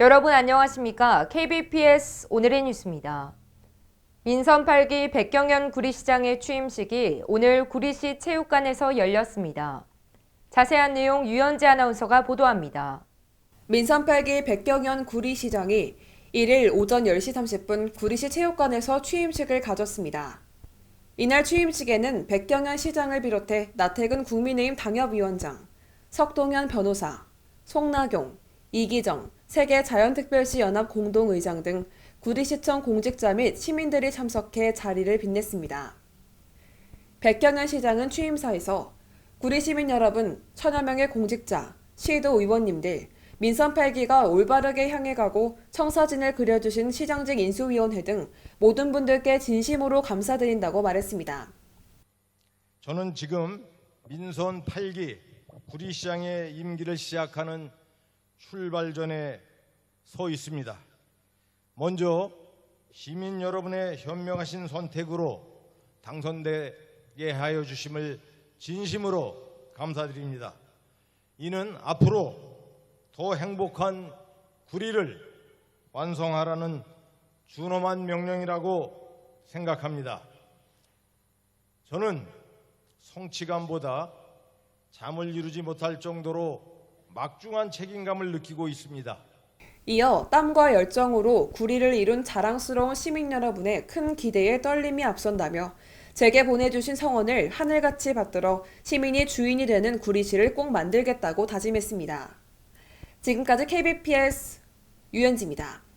여러분 안녕하십니까? KBPS 오늘의 뉴스입니다. 민선 8기 백경현 구리시장의 취임식이 오늘 구리시 체육관에서 열렸습니다. 자세한 내용 유현재 아나운서가 보도합니다. 민선 8기 백경현 구리시장이 1일 오전 10시 30분 구리시 체육관에서 취임식을 가졌습니다. 이날 취임식에는 백경현 시장을 비롯해 나태근 국민의힘 당협위원장, 석동현 변호사, 송나경, 이기정, 세계 자연특별시 연합 공동의장 등 구리시청 공직자 및 시민들이 참석해 자리를 빛냈습니다. 백경현 시장은 취임사에서 구리 시민 여러분, 천여 명의 공직자, 시도 의원님들, 민선 8기가 올바르게 향해 가고 청사진을 그려주신 시장직 인수위원회 등 모든 분들께 진심으로 감사드린다고 말했습니다. 저는 지금 민선 8기 구리시장의 임기를 시작하는 출발전에 서 있습니다. 먼저 시민 여러분의 현명하신 선택으로 당선되게 하여 주심을 진심으로 감사드립니다. 이는 앞으로 더 행복한 구리를 완성하라는 준엄한 명령이라고 생각합니다. 저는 성취감보다 잠을 이루지 못할 정도로 막중한 책임감을 느끼고 있습니다. 이어 땀과 열정으로 구리를 이룬 자랑스러운 시민 여러분의 큰 기대에 떨림이 앞선다며 제게 보내주신 성원을 하늘같이 받들어 시민이 주인이 되는 구리시를 꼭 만들겠다고 다짐했습니다. 지금까지 KBPS 유현지입니다.